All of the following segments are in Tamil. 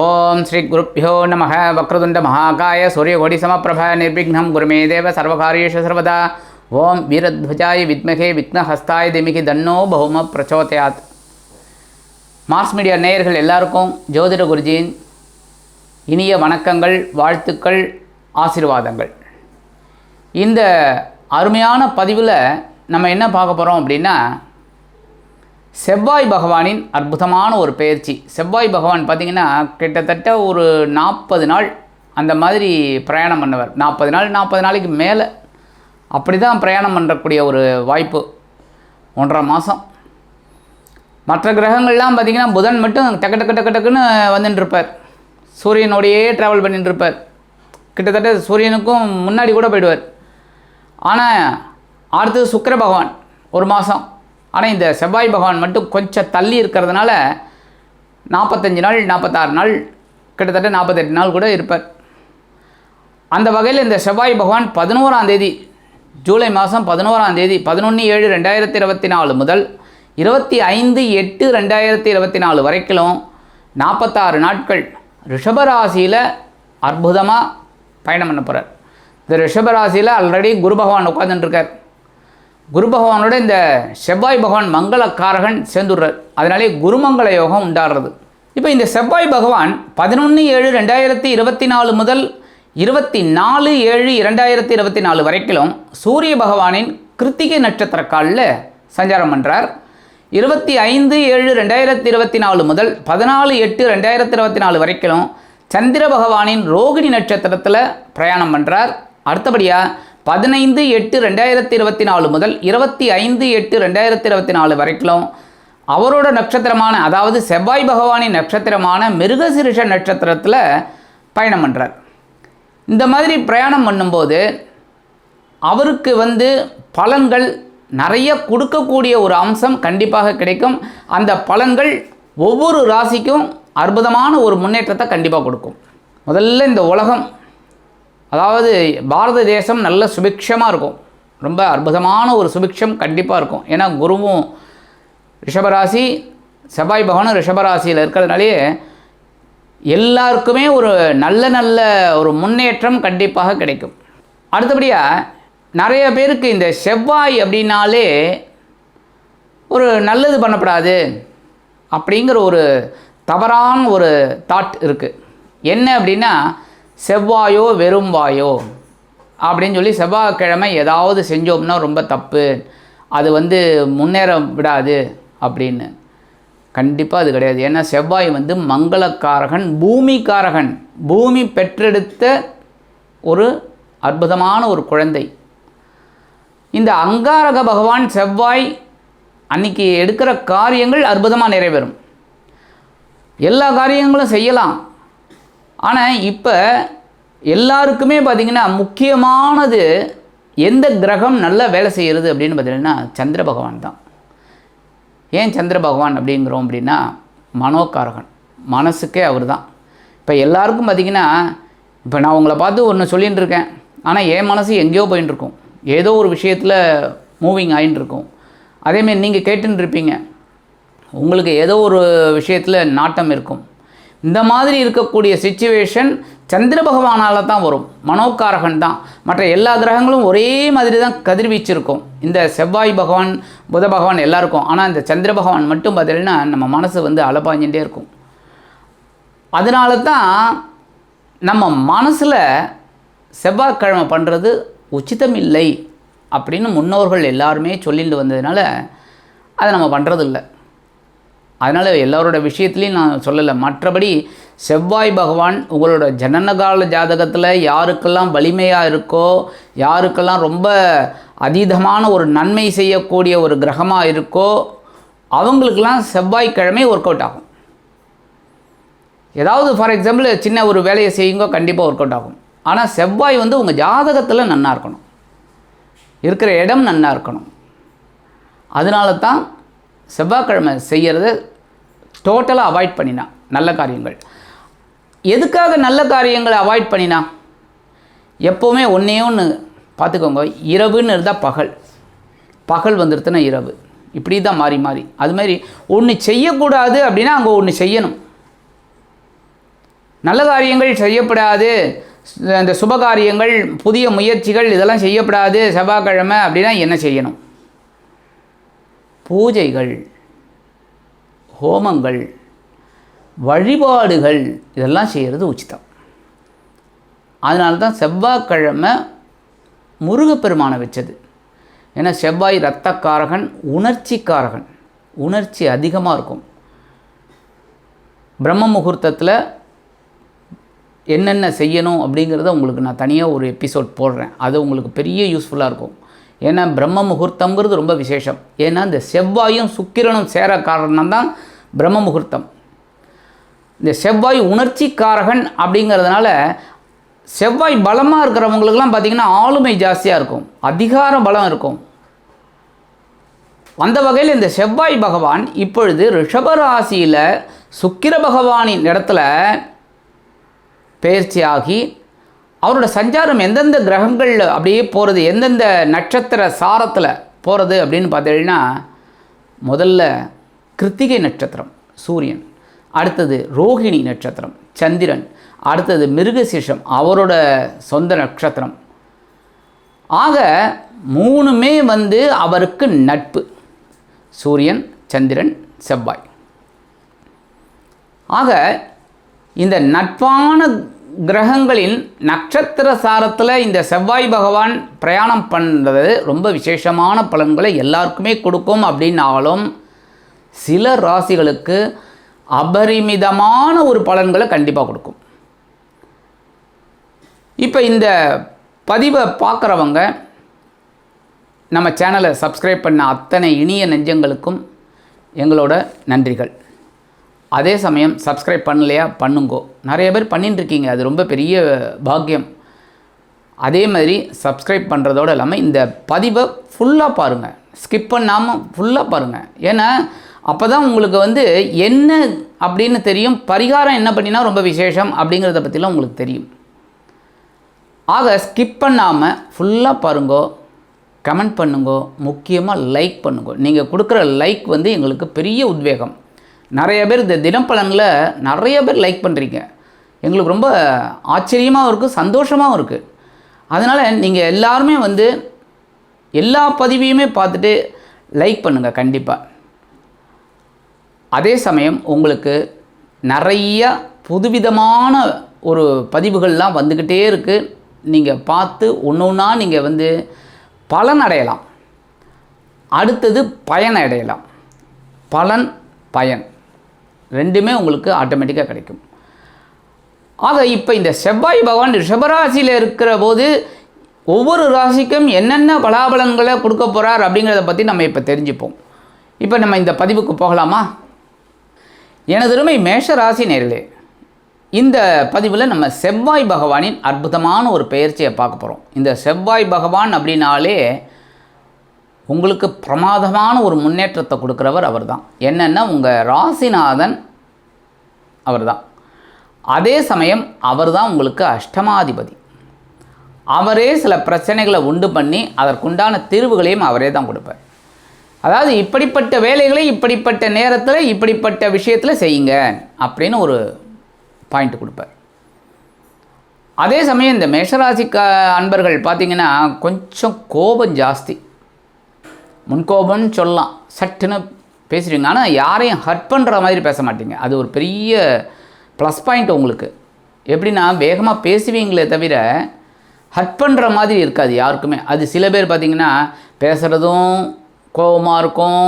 ஓம் ஸ்ரீ குருப்பியோ நம வக்ரதுண்ட மகாகாய சூரியகோடி சமப்பிரப நிர்விக்னம் குருமே தேவ சர்வகாரியேஷு சர்வதா. ஓம் வீரத்வஜாய வித்மகே விக்னஹஸ்தாய திமிகி தன்னோ பௌம பிரச்சோதயாத். மாஸ் மீடியா நேயர்கள் எல்லாருக்கும் ஜோதிட குருஜியின் இனிய வணக்கங்கள் வாழ்த்துக்கள் ஆசீர்வாதங்கள். இந்த அருமையான பதிவில் நம்ம என்ன பார்க்க போகிறோம் அப்படின்னா செவ்வாய் பகவானின் அற்புதமான ஒரு பயிற்சி. செவ்வாய் பகவான் பார்த்திங்கன்னா கிட்டத்தட்ட ஒரு நாற்பது நாள் அந்த மாதிரி பிரயாணம் பண்ணவர். நாற்பது நாள் நாற்பது நாளைக்கு மேலே அப்படி தான் பிரயாணம் பண்ணக்கூடிய ஒரு வாய்ப்பு. ஒன்றரை மாதம் மற்ற கிரகங்கள்லாம் பார்த்திங்கன்னா புதன் மட்டும் டக்கு டக்கு டக்கு டக்குன்னு வந்துட்டு இருப்பார் சூரியனோடையே ட்ராவல் பண்ணிட்டு இருப்பார் கிட்டத்தட்ட சூரியனுக்கும் முன்னாடி கூட போயிடுவார். ஆனால் அடுத்தது சுக்கர பகவான் ஒரு மாதம் ஆனால் இந்த செவ்வாய் பகவான் மட்டும் கொஞ்சம் தள்ளி இருக்கிறதுனால நாற்பத்தஞ்சு நாள் நாற்பத்தாறு நாள் கிட்டத்தட்ட நாற்பத்தெட்டு நாள் கூட இருப்பார். அந்த வகையில் இந்த செவ்வாய் பகவான் பதினோராம் தேதி ஜூலை மாதம் பதினோராம் தேதி பதினொன்று ஏழு ரெண்டாயிரத்தி இருபத்தி நாலு முதல் இருபத்தி ஐந்து எட்டு ரெண்டாயிரத்தி இருபத்தி நாலு வரைக்கும் நாற்பத்தாறு நாட்கள் ரிஷபராசியில் அற்புதமாக பயணம் பண்ண போகிறார் இந்த ரிஷபராசியில் ஆல்ரெடி குரு பகவான் உட்காந்துட்டுருக்கார் குரு பகவானோட இந்த செவ்வாய் பகவான் மங்களக்காரகன் சேர்ந்துடுறார். அதனாலே குருமங்கள யோகம் உண்டாடுறது இப்போ இந்த செவ்வாய் பகவான் பதினொன்று ஏழு ரெண்டாயிரத்தி இருபத்தி நாலு முதல் இருபத்தி நாலு ஏழு இரண்டாயிரத்தி இருபத்தி நாலு வரைக்கும் சூரிய பகவானின் கிருத்திகை நட்சத்திர காலில் சஞ்சாரம் பண்ணுறார் இருபத்தி ஐந்து ஏழு ரெண்டாயிரத்தி இருபத்தி நாலு முதல் பதினாலு எட்டு ரெண்டாயிரத்தி இருபத்தி நாலு வரைக்கும் சந்திர பகவானின் ரோகிணி நட்சத்திரத்தில் பிரயாணம் பண்ணுறார் அடுத்தபடியாக பதினைந்து எட்டு ரெண்டாயிரத்தி இருபத்தி நாலு முதல் இருபத்தி ஐந்து எட்டு ரெண்டாயிரத்தி இருபத்தி நாலு வரைக்கும் அவரோட நட்சத்திரமான அதாவது செவ்வாய் பகவானின் நட்சத்திரமான மிருகசிருஷ நட்சத்திரத்தில் பயணம் பண்ணுறார் இந்த மாதிரி பிரயாணம் பண்ணும்போது அவருக்கு வந்து பலன்கள் நிறைய கொடுக்கக்கூடிய ஒரு அம்சம் கண்டிப்பாக கிடைக்கும். அந்த பலன்கள் ஒவ்வொரு ராசிக்கும் அற்புதமான ஒரு முன்னேற்றத்தை கண்டிப்பாக கொடுக்கும். முதல்ல இந்த உலகம் அதாவது பாரத தேசம் நல்ல சுபிக்ஷமாக இருக்கும். ரொம்ப அற்புதமான ஒரு சுபிக்ஷம் கண்டிப்பாக இருக்கும். ஏன்னா குருவும் ரிஷபராசி செவ்வாய் பகவானும் ரிஷபராசியில் இருக்கிறதுனாலேயே எல்லாருக்குமே ஒரு நல்ல நல்ல ஒரு முன்னேற்றம் கண்டிப்பாக கிடைக்கும். அடுத்தபடியாக நிறைய பேருக்கு இந்த செவ்வாய் அப்படின்னாலே ஒரு நல்லது பண்ணப்படாது அப்படிங்கிற ஒரு தவறான ஒரு தாட் இருக்குது என்ன அப்படின்னா செவ்வாயோ வெறும் வாயோ? அப்படின்னு சொல்லி செவ்வாய்க்கிழமை ஏதாவது செஞ்சோம்னா ரொம்ப தப்பு. அது வந்து முன்னேற விடாது அப்படின்னு. கண்டிப்பாக அது கிடையாது. ஏன்னா செவ்வாய் வந்து மங்களக்காரகன் பூமிக்காரகன். பூமி பெற்றெடுத்த ஒரு அற்புதமான ஒரு குழந்தை. இந்த அங்காரக பகவான் செவ்வாய் அன்னைக்கு எடுக்கிற காரியங்கள் அற்புதமாக நிறைவேறும். எல்லா காரியங்களும் செய்யலாம். ஆனால் இப்போ எல்லாருக்குமே பார்த்திங்கன்னா முக்கியமானது எந்த கிரகம் நல்லா வேலை செய்கிறது அப்படின்னு பார்த்தீங்கன்னா சந்திர பகவான் தான். ஏன் சந்திர பகவான் அப்படிங்கிறோம் அப்படின்னா மனோகாரகன். மனசுக்கே அவர் தான். இப்போ எல்லாருக்கும் பார்த்திங்கன்னா இப்போ நான் உங்களை பார்த்து ஒன்று சொல்லிகிட்டு இருக்கேன். ஆனால் என் மனசு எங்கேயோ போயின்னு இருக்கும் ஏதோ ஒரு விஷயத்தில் மூவிங் ஆகின்னு இருக்கும் அதேமாரி நீங்கள் கேட்டுன்னு இருப்பீங்க. உங்களுக்கு ஏதோ ஒரு விஷயத்தில் நாட்டம் இருக்கும். இந்த மாதிரி இருக்கக்கூடிய சுச்சுவேஷன் சந்திர பகவானால் தான் வரும். மனோகாரகன் தான். மற்ற எல்லா கிரகங்களும் ஒரே மாதிரி தான் கதிர்வீச்சு இருக்கும் இந்த செவ்வாய் பகவான் புத பகவான் எல்லாருக்கும். ஆனால் இந்த சந்திர பகவான் மட்டும் பார்த்தீங்கன்னா நம்ம மனசு வந்து அலப்பாஞ்சிகிட்டே இருக்கும். அதனால தான் நம்ம மனசில் செவ்வாய்க்கிழமை பண்ணுறது உச்சிதம் இல்லை அப்படின்னு முன்னோர்கள் எல்லாருமே சொல்லிட்டு வந்ததுனால அதை நம்ம பண்ணுறதில்ல அதனால் எல்லாரோட விஷயத்துலையும் நான் சொல்லலை. மற்றபடி செவ்வாய் பகவான் உங்களோட ஜனனகால ஜாதகத்தில் யாருக்கெல்லாம் வலிமையாக இருக்கோ யாருக்கெல்லாம் ரொம்ப அதீதமான ஒரு நன்மை செய்யக்கூடிய ஒரு கிரகமாக இருக்கோ அவங்களுக்கெல்லாம் செவ்வாய்க்கிழமை ஒர்க் அவுட் ஆகும். ஏதாவது ஃபார் எக்ஸாம்பிள் சின்ன ஒரு வேலையை செய்யுங்கோ கண்டிப்பாக ஒர்க் அவுட் ஆகும். ஆனால் செவ்வாய் வந்து உங்கள் ஜாதகத்தில் நன்னாக இருக்கணும். இருக்கிற இடம் நன்னாக இருக்கணும். அதனால தான் செவ்வாய்க்கிழமை செய்கிறத டோட்டலாக அவாய்ட் பண்ணினா நல்ல காரியங்கள். எதுக்காக நல்ல காரியங்களை அவாய்ட் பண்ணினா? எப்போவுமே ஒன்றே ஒன்று பார்த்துக்கோங்க இரவுன்னு இருந்தால் பகல். பகல் வந்துடுத்துனா இரவு. இப்படி தான் மாறி மாறி. அது மாதிரி ஒன்று செய்யக்கூடாது அப்படின்னா அங்கே ஒன்று செய்யணும். நல்ல காரியங்கள் செய்யப்படாது. இந்த சுபகாரியங்கள் புதிய முயற்சிகள் இதெல்லாம் செய்யப்படாது. செவ்வாய்க்கிழமை அப்படின்னா என்ன செய்யணும்? பூஜைகள். ஹோமங்கள் வழிபாடுகள் இதெல்லாம் செய்கிறது உச்சிதம். அதனால தான் செவ்வாய்க்கிழமை முருகப்பெருமானை வச்சது. ஏன்னா செவ்வாய் இரத்தக்காரகன் உணர்ச்சிக்காரகன். உணர்ச்சி அதிகமாக இருக்கும். பிரம்ம முகூர்த்தத்தில் என்னென்ன செய்யணும் அப்படிங்கிறத உங்களுக்கு நான் தனியாக ஒரு எபிசோட் போடுறேன். அது உங்களுக்கு பெரிய யூஸ்ஃபுல்லாக இருக்கும். ஏன்னா பிரம்ம முகூர்த்தங்கிறது ரொம்ப விசேஷம். ஏன்னா இந்த செவ்வாயும் சுக்கிரனும் சேர காரணம் தான் பிரம்ம முகூர்த்தம் இந்த செவ்வாய் உணர்ச்சிக்காரகன் அப்படிங்கிறதுனால செவ்வாய் பலமாக இருக்கிறவங்களுக்கெல்லாம் பார்த்திங்கன்னா ஆளுமை ஜாஸ்தியாக இருக்கும். அதிகார பலம் இருக்கும். அந்த வகையில் இந்த செவ்வாய் பகவான் இப்பொழுது ரிஷபராசியில் சுக்கிர பகவானின் இடத்துல பயிற்சியாகி அவரோட சஞ்சாரம் எந்தெந்த கிரகங்களில் அப்படியே போகிறது எந்தெந்த நட்சத்திர சாரத்தில் போகிறது அப்படின்னு பார்த்தீங்கன்னா முதல்ல கிருத்திகை நட்சத்திரம் சூரியன். அடுத்தது ரோஹிணி நட்சத்திரம் சந்திரன். அடுத்தது மிருகசீஷம் அவரோட சொந்த நட்சத்திரம். ஆக மூணுமே வந்து அவருக்கு நட்பு. சூரியன் சந்திரன் செவ்வாய். ஆக இந்த நட்பான கிரகங்களின் நட்சத்திர சாரத்தில் இந்த செவ்வாய் பகவான் பிரயாணம் பண்ணுறது ரொம்ப விசேஷமான பலன்களை எல்லாருக்குமே கொடுக்கும் அப்படின்னாலும் சில ராசிகளுக்கு அபரிமிதமான ஒரு பலன்களை கண்டிப்பாக கொடுக்கும். இப்போ இந்த பதிவை பார்க்குறவங்க நம்ம சேனலை சப்ஸ்கிரைப் பண்ண அத்தனை இனிய நெஞ்சங்களுக்கும் எங்களோட நன்றிகள். அதே சமயம் சப்ஸ்கிரைப் பண்ணலையா பண்ணுங்கோ. நிறைய பேர் பண்ணிட்டுருக்கீங்க அது ரொம்ப பெரிய பாக்கியம். அதே மாதிரி சப்ஸ்கிரைப் பண்ணுறதோடு இல்லாமல் இந்த பதிவை ஃபுல்லாக பாருங்கள் ஸ்கிப் பண்ணாமல் ஃபுல்லாக பாருங்கள் ஏன்னா அப்போ தான் உங்களுக்கு வந்து என்ன அப்படின்னு தெரியும் பரிகாரம் என்ன பண்ணினா ரொம்ப விசேஷம் அப்படிங்கிறத பற்றிலாம் உங்களுக்கு தெரியும். ஆக ஸ்கிப் பண்ணாமல் ஃபுல்லாக பாருங்கோ கமெண்ட் பண்ணுங்கோ முக்கியமாக லைக் பண்ணுங்கோ. நீங்கள் கொடுக்குற லைக் வந்து எங்களுக்கு பெரிய உத்வேகம். நிறைய பேர் இந்த தினப்பலனில் நிறைய பேர் லைக் பண்ணுறீங்க எங்களுக்கு ரொம்ப ஆச்சரியமாகவும் இருக்குது சந்தோஷமாகவும் இருக்குது அதனால் நீங்கள் எல்லாருமே வந்து எல்லா பதிவையுமே பார்த்துட்டு லைக் பண்ணுங்கள் கண்டிப்பாக அதே சமயம் உங்களுக்கு நிறைய புதுவிதமான ஒரு பதிவுகள்லாம் வந்துக்கிட்டே இருக்குது நீங்கள் பார்த்து ஒன்று ஒன்றா நீங்கள் வந்து பலன் அடையலாம். அடுத்தது பயன் அடையலாம். பலன் பயன். ரெண்டுமே உங்களுக்கு ஆட்டோமேட்டிக்காக கிடைக்கும். ஆக இப்போ இந்த செவ்வாய் பகவான் ரிஷபராசியில் இருக்கிற போது ஒவ்வொரு ராசிக்கும் என்னென்ன பலாபலன்களை கொடுக்க போகிறார் அப்படிங்கிறத பற்றி நம்ம இப்போ தெரிஞ்சுப்போம். இப்போ நம்ம இந்த பதிவுக்கு போகலாமா? எனதருமை மேஷ ராசி நேர்களே இந்த பதிவில் நம்ம செவ்வாய் பகவானின் அற்புதமான ஒரு பெயர்ச்சியை பார்க்க போகிறோம் இந்த செவ்வாய் பகவான் அப்படின்னாலே உங்களுக்கு பிரமாதமான ஒரு முன்னேற்றத்தை கொடுக்குறவர் அவர் தான் என்னென்னா உங்கள் ராசிநாதன் அவர் தான் அதே சமயம் அவர் தான் உங்களுக்கு அஷ்டமாதிபதி. அவரே சில பிரச்சனைகளை உண்டு பண்ணி அதற்குண்டான தீர்வுகளையும் அவரே தான் கொடுப்பார். அதாவது இப்படிப்பட்ட வேலைகளை இப்படிப்பட்ட நேரத்தில் இப்படிப்பட்ட விஷயத்தில் செய்யுங்க அப்படின்னு ஒரு பாயிண்ட் கொடுப்பார். அதே சமயம் இந்த மேஷராசிக்க அன்பர்கள் பார்த்திங்கன்னா கொஞ்சம் கோபம் ஜாஸ்தி. முன்கோபம்னு சொல்லலாம். சட்டுன்னு பேசுகிறீங்க ஆனால் யாரையும் ஹர்ட் பண்ணுற மாதிரி பேச மாட்டீங்க. அது ஒரு பெரிய ப்ளஸ் பாயிண்ட் உங்களுக்கு. எப்படின்னா வேகமாக பேசுவீங்களே தவிர ஹர்ட் பண்ணுற மாதிரி இருக்காது யாருக்குமே. அது சில பேர் பார்த்திங்கன்னா பேசுகிறதும் கோபமாக இருக்கும்.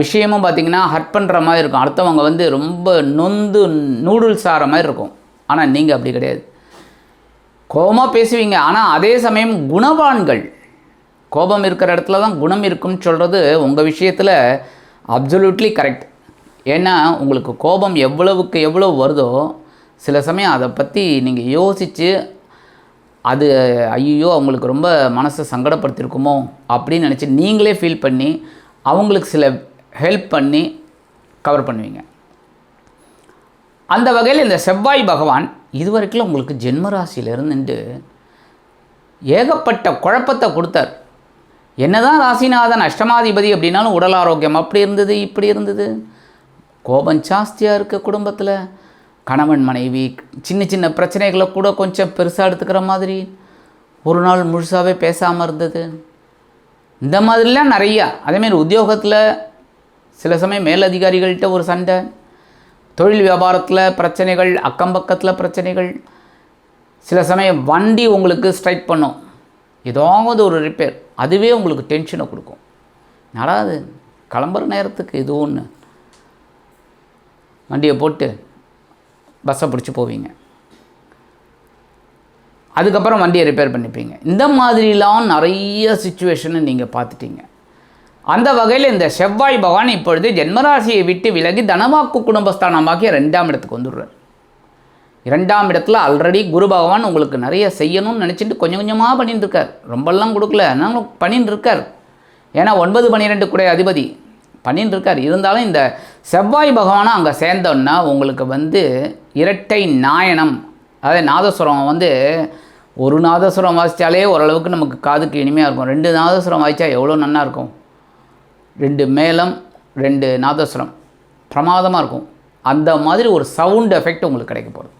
விஷயமும் பார்த்திங்கன்னா ஹர்ட் பண்ணுற மாதிரி இருக்கும். அடுத்தவங்க வந்து ரொம்ப நொந்து நூடுல்ஸ் ஆகிற மாதிரி இருக்கும். ஆனால் நீங்கள் அப்படி கிடையாது. கோபமாக பேசுவீங்க. ஆனால் அதே சமயம் குணவான்கள். கோபம் இருக்கிற இடத்துல தான் குணம் இருக்கும்னு சொல்கிறது உங்கள் விஷயத்தில் அப்சல்யூட்லி கரெக்ட் ஏன்னா உங்களுக்கு கோபம் எவ்வளவுக்கு எவ்வளோ வருதோ சில சமயம் அதை பற்றி நீங்கள் யோசித்து அது ஐயோ அவங்களுக்கு ரொம்ப மனசை சங்கடப்படுத்திருக்குமோ அப்படின்னு நினச்சி நீங்களே ஃபீல் பண்ணி அவங்களுக்கு சில ஹெல்ப் பண்ணி கவர் பண்ணுவீங்க. அந்த வகையில் இந்த செவ்வாய் பகவான் இதுவரைக்கும் உங்களுக்கு ஜென்மராசியில் இருந்துட்டு ஏகப்பட்ட குழப்பத்தை கொடுத்தார். என்னதான் ராசிநாதன் அஷ்டமாதிபதி அப்படின்னாலும் உடல் ஆரோக்கியம் அப்படி இருந்தது இப்படி இருந்தது. கோபம் ஜாஸ்தியாக இருக்க குடும்பத்தில். கணவன் மனைவி சின்ன சின்ன பிரச்சனைகளை கூட கொஞ்சம் பெருசாக எடுத்துக்கிற மாதிரி ஒரு நாள் முழுசாகவே பேசாமல் இருந்தது. இந்த மாதிரிலாம் நிறையா அதேமாரி உத்தியோகத்தில் சில சமயம் மேலதிகாரிகள்கிட்ட ஒரு சண்டை தொழில் வியாபாரத்தில் பிரச்சனைகள் அக்கம் பக்கத்தில் பிரச்சனைகள் சில சமயம் வண்டி உங்களுக்கு ஸ்ட்ரைக் பண்ணும். ஏதாவது ஒரு ரிப்பேர் அதுவே உங்களுக்கு டென்ஷனை கொடுக்கும். நடாது கிளம்புற நேரத்துக்கு இது ஒன்று வண்டியை போட்டு பஸ்ஸை பிடிச்சி போவீங்க. அதுக்கப்புறம் வண்டியை ரிப்பேர் பண்ணிப்பீங்க. இந்த மாதிரிலாம் நிறைய சுச்சுவேஷனை நீங்கள் பார்த்துட்டீங்க. அந்த வகையில் இந்த செவ்வாய் பகவான் இப்பொழுது ஜென்மராசியை விட்டு விலகி தனவாக்கு குடும்பஸ்தானமாகிய ரெண்டாம் இடத்துக்கு வந்துடுறார். இரண்டாம் இடத்துல ஆல்ரெடி குரு பகவான் உங்களுக்கு நிறைய செய்யணும்னு நினச்சிட்டு கொஞ்சம் கொஞ்சமாக பண்ணிட்டு இருக்கார். ரொம்பலாம் கொடுக்கல ஆனாலும் பண்ணிட்டு இருக்கார். ஏன்னா ஒன்பது பன்னிரெண்டு குடைய அதிபதி. பண்ணிட்டு இருக்கார் இருந்தாலும் இந்த செவ்வாய் பகவானை அங்கே சேர்ந்தோன்னா உங்களுக்கு வந்து இரட்டை நாயனம் அதாவது நாதஸ்வரம் வந்து ஒரு நாதஸ்வரம் வாசித்தாலே ஓரளவுக்கு நமக்கு காதுக்கு இனிமையாக இருக்கும். ரெண்டு நாதஸ்வரம் வாசித்தா எவ்வளோ நல்லா இருக்கும்? ரெண்டு மேளம் ரெண்டு நாதஸ்வரம். பிரமாதமாக இருக்கும். அந்த மாதிரி ஒரு சவுண்ட் எஃபெக்ட் உங்களுக்கு கிடைக்க போகுது.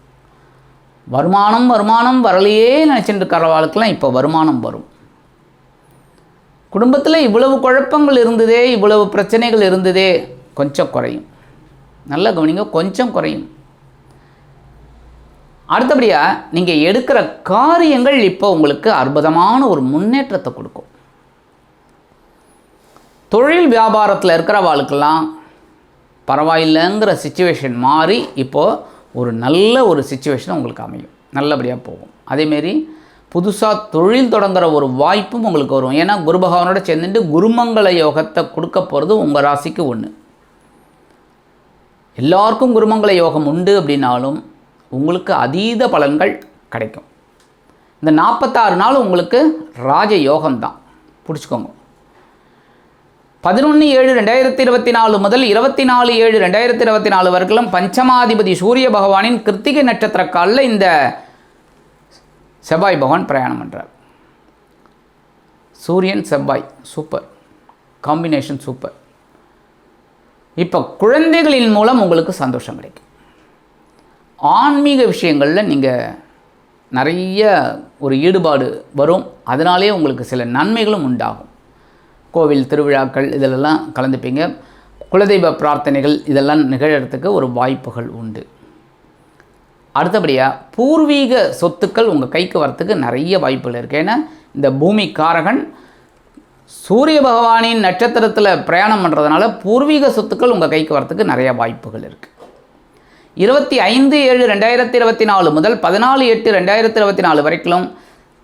வருமானம் வருமானம் வரலையே நினச்சிட்டு இருக்கிறவாளுக்கெல்லாம் இப்போ வருமானம் வரும். குடும்பத்தில் இவ்வளவு குழப்பங்கள் இருந்ததே இவ்வளவு பிரச்சனைகள் இருந்ததே கொஞ்சம் குறையும். நல்லா கவனிங்க கொஞ்சம் குறையும். அடுத்தபடியாக நீங்கள் எடுக்கிற காரியங்கள் இப்போ உங்களுக்கு அற்புதமான ஒரு முன்னேற்றத்தை கொடுக்கும். தொழில் வியாபாரத்தில் இருக்கிறவாளுக்கெல்லாம் பரவாயில்லைங்கிற சுச்சுவேஷன் மாறி இப்போது ஒரு நல்ல ஒரு சுச்சுவேஷன் உங்களுக்கு அமையும். நல்லபடியாக போகும். அதேமாரி புதுசாக தொழில் தொடங்குற ஒரு வாய்ப்பும் உங்களுக்கு வரும். ஏன்னா குரு பகவானோட சேர்ந்துட்டு குருமங்கள யோகத்தை கொடுக்க போகிறது உங்கள் ராசிக்கு ஒன்று எல்லாருக்கும் குருமங்கள யோகம் உண்டு அப்படின்னாலும் உங்களுக்கு அதீத பலன்கள் கிடைக்கும். இந்த நாற்பத்தாறு நாள் உங்களுக்கு ராஜ யோகம்தான் பிடிச்சிக்கோங்க. பதினொன்று ஏழு ரெண்டாயிரத்தி இருபத்தி நாலு முதல் இருபத்தி நாலு ஏழு ரெண்டாயிரத்தி இருபத்தி நாலு வரைக்கும் பஞ்சமாதிபதி சூரிய பகவானின் கிருத்திகை நட்சத்திர காலில் இந்த செவ்வாய் பகவான் பிரயாணம் பண்ணுறார் சூரியன் செவ்வாய் சூப்பர். Combination super. இப்போ குழந்தைகளின் மூலம் உங்களுக்கு சந்தோஷம் கிடைக்கும். ஆன்மீக விஷயங்களில் நீங்கள் நிறைய ஒரு ஈடுபாடு வரும். அதனாலே உங்களுக்கு சில நன்மைகளும் உண்டாகும். கோவில் திருவிழாக்கள் இதிலெல்லாம் கலந்துப்பீங்க. குலதெய்வ பிரார்த்தனைகள் இதெல்லாம் நிகழறதுக்கு ஒரு வாய்ப்புகள் உண்டு. அடுத்தபடியாக பூர்வீக சொத்துக்கள் உங்கள் கைக்கு வரத்துக்கு நிறைய வாய்ப்புகள் இருக்குது ஏன்னா இந்த பூமி காரகன் சூரிய பகவானின் நட்சத்திரத்தில் பிரயாணம் பண்ணுறதுனால பூர்வீக சொத்துக்கள் உங்கள் கைக்கு வரத்துக்கு நிறைய வாய்ப்புகள் இருக்குது இருபத்தி ஐந்து ஏழு ரெண்டாயிரத்தி இருபத்தி நாலு முதல் பதினாலு எட்டு ரெண்டாயிரத்தி இருபத்தி நாலு வரைக்கும்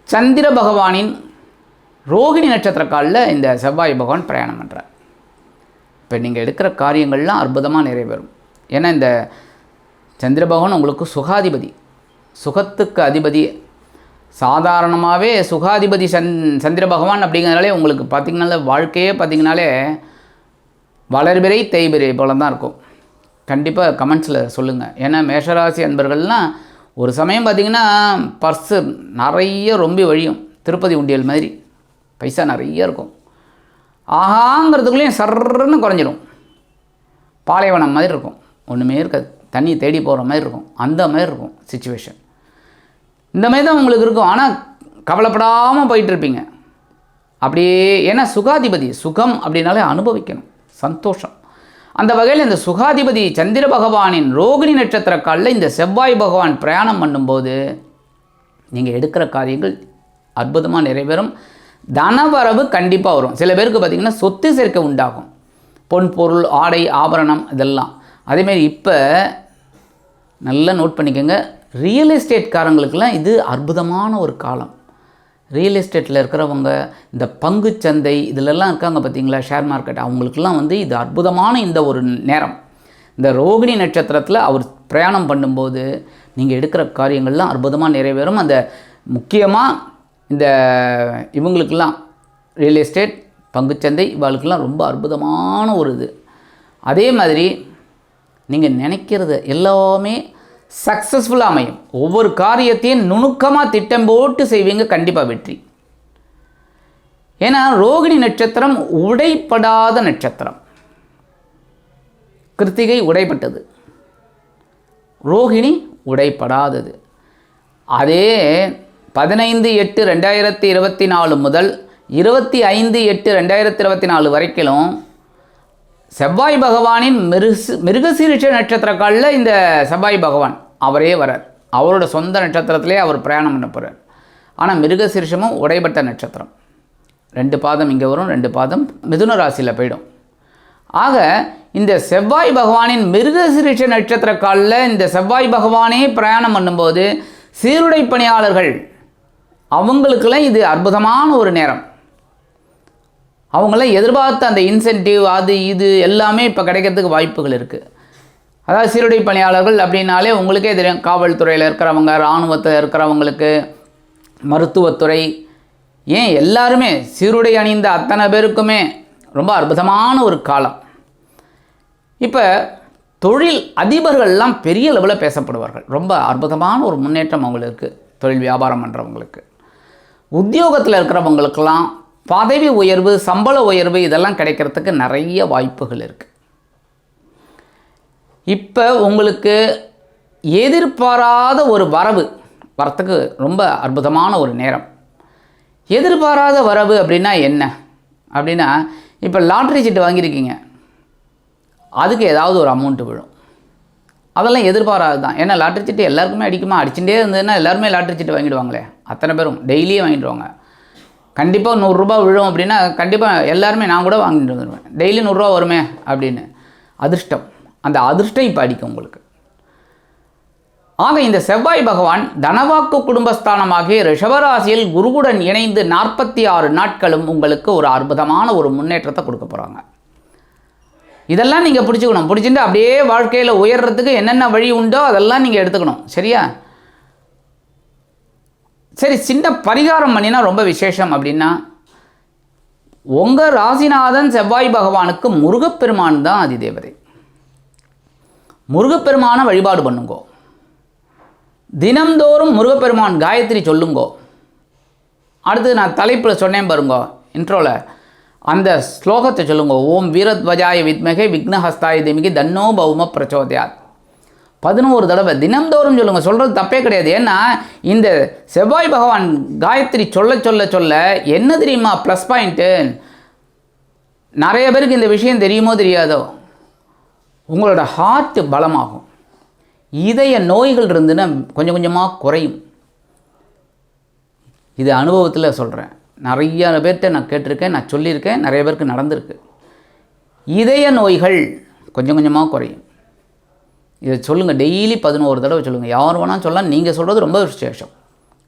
சந்திர பகவானின் ரோகிணி நட்சத்திர காலில் இந்த செவ்வாய் பகவான் பிரயாணம் பண்ணுறார் இப்போ நீங்கள் எடுக்கிற காரியங்கள்லாம் அற்புதமாக நிறைவேறும். ஏன்னா இந்த சந்திர பகவான் உங்களுக்கு சுகாதிபதி. சுகத்துக்கு அதிபதி. சாதாரணமாகவே சுகாதிபதி சந் சந்திர பகவான் அப்படிங்கிறனாலே உங்களுக்கு பார்த்திங்கனால வாழ்க்கையே பார்த்திங்கனாலே வளர்பிறை தேய்பிறை போல தான் இருக்கும். கண்டிப்பாக கமெண்ட்ஸில் சொல்லுங்கள் ஏன்னா மேஷராசி அன்பர்கள்லாம் ஒரு சமயம் பார்த்திங்கன்னா பர்ஸு நிறைய ரொம்ப வழியும். திருப்பதி உண்டியல் மாதிரி. பைசா நிறைய இருக்கும். ஆகாங்கிறதுக்குள்ளேயும் சர்ன்னு குறைஞ்சிரும். பாலைவனம் மாதிரி இருக்கும். ஒன்றுமே இருக்காது. தண்ணி தேடி போகிற மாதிரி இருக்கும். அந்த மாதிரி இருக்கும் சுச்சுவேஷன் இந்த மாதிரி தான் உங்களுக்கு இருக்கும். ஆனால் கவலைப்படாமல் போயிட்டுருப்பீங்க. அப்படியே ஏன்னா சுகாதிபதி சுகம் அப்படின்னாலே அனுபவிக்கணும். சந்தோஷம். அந்த வகையில் இந்த சுகாதிபதி சந்திர பகவானின் ரோகிணி நட்சத்திர காலில் இந்த செவ்வாய் பகவான் பிரயாணம் பண்ணும்போது நீங்கள் எடுக்கிற காரியங்கள் அற்புதமாக நிறைவேறும். தனவரவு கண்டிப்பாக வரும். சில பேருக்கு பார்த்திங்கன்னா சொத்து சேர்க்கை உண்டாகும். பொன் பொருள் ஆடை ஆபரணம் இதெல்லாம். அதேமாரி இப்போ நல்லா நோட் பண்ணிக்கோங்க. ரியல் எஸ்டேட்காரங்களுக்கெல்லாம் இது அற்புதமான ஒரு காலம். ரியல் எஸ்டேட்டில் இருக்கிறவங்க இந்த பங்கு சந்தை இதிலெல்லாம் இருக்காங்க பார்த்தீங்களா ஷேர் மார்க்கெட் அவங்களுக்கெல்லாம் வந்து இது அற்புதமான இந்த ஒரு நேரம். இந்த ரோகிணி நட்சத்திரத்தில் அவர் பிரயாணம் பண்ணும்போது நீங்கள் எடுக்கிற காரியங்கள்லாம் அற்புதமாக நிறைவேறும். அந்த முக்கியமாக இந்த இவங்களுக்கெல்லாம் ரியல் எஸ்டேட் பங்குச்சந்தை இவாளுக்கெல்லாம் ரொம்ப அற்புதமான ஒரு இது. அதே மாதிரி நீங்கள் நினைக்கிறது எல்லாமே சக்ஸஸ்ஃபுல்லாக அமையும். ஒவ்வொரு காரியத்தையும் நுணுக்கமாக திட்டம் போட்டு செய்வீங்க கண்டிப்பாக வெற்றி. ஏன்னா ரோகிணி நட்சத்திரம் உடைப்படாத நட்சத்திரம். கிருத்திகை உடைப்பட்டது ரோகிணி உடைப்படாதது. அதே பதினைந்து எட்டு ரெண்டாயிரத்தி இருபத்தி நாலு முதல் இருபத்தி ஐந்து எட்டு ரெண்டாயிரத்தி இருபத்தி நாலு வரைக்கும் செவ்வாய் பகவானின் மிருசு மிருகசீரிஷ நட்சத்திரக்காலில் இந்த செவ்வாய் பகவான் அவரே வரார் அவரோட சொந்த நட்சத்திரத்திலே அவர் பிரயாணம் பண்ண போகிறார் ஆனால் மிருகசீரிஷமும் உடைபட்ட நட்சத்திரம். ரெண்டு பாதம் இங்கே வரும் ரெண்டு பாதம் மிதுன ராசியில் போயிடும். ஆக இந்த செவ்வாய் பகவானின் மிருகசிரிஷ நட்சத்திர காலில் இந்த செவ்வாய் பகவானே பிரயாணம் பண்ணும்போது சீருடை பணியாளர்கள் அவங்களுக்கெல்லாம் இது அற்புதமான ஒரு நேரம். அவங்களாம் எதிர்பார்த்த அந்த இன்சென்டிவ் அது இது எல்லாமே இப்போ கிடைக்கிறதுக்கு வாய்ப்புகள் இருக்குது அதாவது சீருடை பணியாளர்கள் அப்படின்னாலே உங்களுக்கே தெரியும். காவல்துறையில் இருக்கிறவங்க இராணுவத்தில் இருக்கிறவங்களுக்கு மருத்துவத்துறை. ஏன்? எல்லாருமே சீருடை அணிந்த அத்தனை பேருக்குமே ரொம்ப அற்புதமான ஒரு காலம். இப்போ தொழில் அதிபர்கள்லாம் பெரிய லெவலில் பேசப்படுவார்கள். ரொம்ப அற்புதமான ஒரு முன்னேற்றம் அவங்களுக்கு தொழில் வியாபாரம் பண்ணுறவங்களுக்கு உத்தியோகத்தில் இருக்கிறவங்களுக்கெல்லாம் பதவி உயர்வு சம்பள உயர்வு இதெல்லாம் கிடைக்கிறதுக்கு நிறைய வாய்ப்புகள் இருக்குது இப்போ உங்களுக்கு எதிர்பாராத ஒரு வரவு வரத்துக்கு ரொம்ப அற்புதமான ஒரு நேரம். எதிர்பாராத வரவு அப்படின்னா என்ன? அப்படின்னா இப்போ லாட்ரி சீட்டு வாங்கியிருக்கீங்க. அதுக்கு ஏதாவது ஒரு அமௌண்ட்டு விழும். அதெல்லாம் எதிர்பாராது தான். ஏன்னா லாட்ரி சீட்டு எல்லாருக்குமே அடிக்குமா? அடிச்சுட்டே இருந்ததுன்னா எல்லாருமே லாட்ரி சீட்டு வாங்கிடுவாங்களே. அத்தனை பேரும் டெய்லியும் வாங்கிடுவாங்க. கண்டிப்பாக நூறுரூபா விழும் அப்படின்னா கண்டிப்பாக எல்லாருமே நான் கூட வாங்கிட்டு வந்துடுவேன் டெய்லி நூறுரூவா வருமே அப்படின்னு. அதிர்ஷ்டம். அந்த அதிர்ஷ்டம் இப்போ அடிக்கும் உங்களுக்கு. ஆக இந்த செவ்வாய் பகவான் தனவாக்கு குடும்பஸ்தானமாகிய ரிஷபராசியில் குருவுடன் இணைந்து நாற்பத்தி ஆறு நாட்களும் உங்களுக்கு ஒரு அற்புதமான ஒரு முன்னேற்றத்தை கொடுக்க போகிறாங்க இதெல்லாம் நீங்கள் பிடிச்சிக்கணும் பிடிச்சிட்டு அப்படியே வாழ்க்கையில் உயர்றதுக்கு என்னென்ன வழி உண்டோ அதெல்லாம் நீங்கள் எடுத்துக்கணும். சரியா? சரி சின்ன பரிகாரம் பண்ணினா ரொம்ப விசேஷம் அப்படின்னா உங்கள் ராசிநாதன் செவ்வாய் பகவானுக்கு முருகப்பெருமான் தான் அதிதேவதை. முருகப்பெருமானை வழிபாடு பண்ணுங்கோ. தினம்தோறும் முருகப்பெருமான் காயத்ரி சொல்லுங்கோ. அடுத்து நான் தலைப்பில் சொன்னேன் பாருங்கோ இன்ட்ரோவில் அந்த ஸ்லோகத்தை சொல்லுங்க. ஓம் வீரத்வஜாய வித்மகே விக்னஹஸ்தாய திமிகி தன்னோ பௌம பிரச்சோதயாத். பதினோரு தடவை தினம்தோறும் சொல்லுங்க. சொல்கிறது தப்பே கிடையாது. ஏன்னா இந்த செவ்வாய் பகவான் காயத்ரி சொல்ல சொல்ல சொல்ல என்ன தெரியுமா? ப்ளஸ் பாயிண்ட்டு நிறைய பேருக்கு இந்த விஷயம் தெரியுமோ தெரியாதோ? உங்களோட ஹார்ட்டு பலமாகும். இதய நோய்கள் இருந்துன்னா கொஞ்சம் கொஞ்சமாக குறையும். இது அனுபவத்தில் சொல்கிறேன் நிறைய பேர்கிட்ட நான் கேட்டிருக்கேன் நான் சொல்லியிருக்கேன் நிறைய பேருக்கு நடந்திருக்கு. இதய நோய்கள் கொஞ்சம் கொஞ்சமாக குறையும். இதை சொல்லுங்கள் டெய்லி பதினோரு தடவை சொல்லுங்கள் யார் வேணாலும் சொல்லலாம். நீங்கள் சொல்கிறது ரொம்ப விசேஷம்.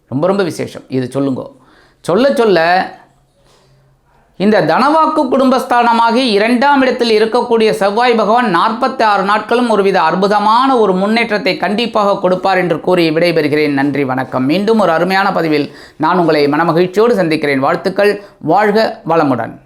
ரொம்ப ரொம்ப விசேஷம். இதை சொல்லுங்க. சொல்ல சொல்ல இந்த தனவாக்கு குடும்பஸ்தானமாகி இரண்டாம் இடத்தில் இருக்கக்கூடிய செவ்வாய் பகவான் நாற்பத்தி ஆறு நாட்களும் ஒருவித அற்புதமான ஒரு முன்னேற்றத்தை கண்டிப்பாக கொடுப்பார் என்று கூறி விடைபெறுகிறேன். நன்றி வணக்கம். மீண்டும் ஒரு அருமையான பதிவில் நான் உங்களை மனமகிழ்ச்சியோடு சந்திக்கிறேன். வாழ்த்துக்கள். வாழ்க வளமுடன்.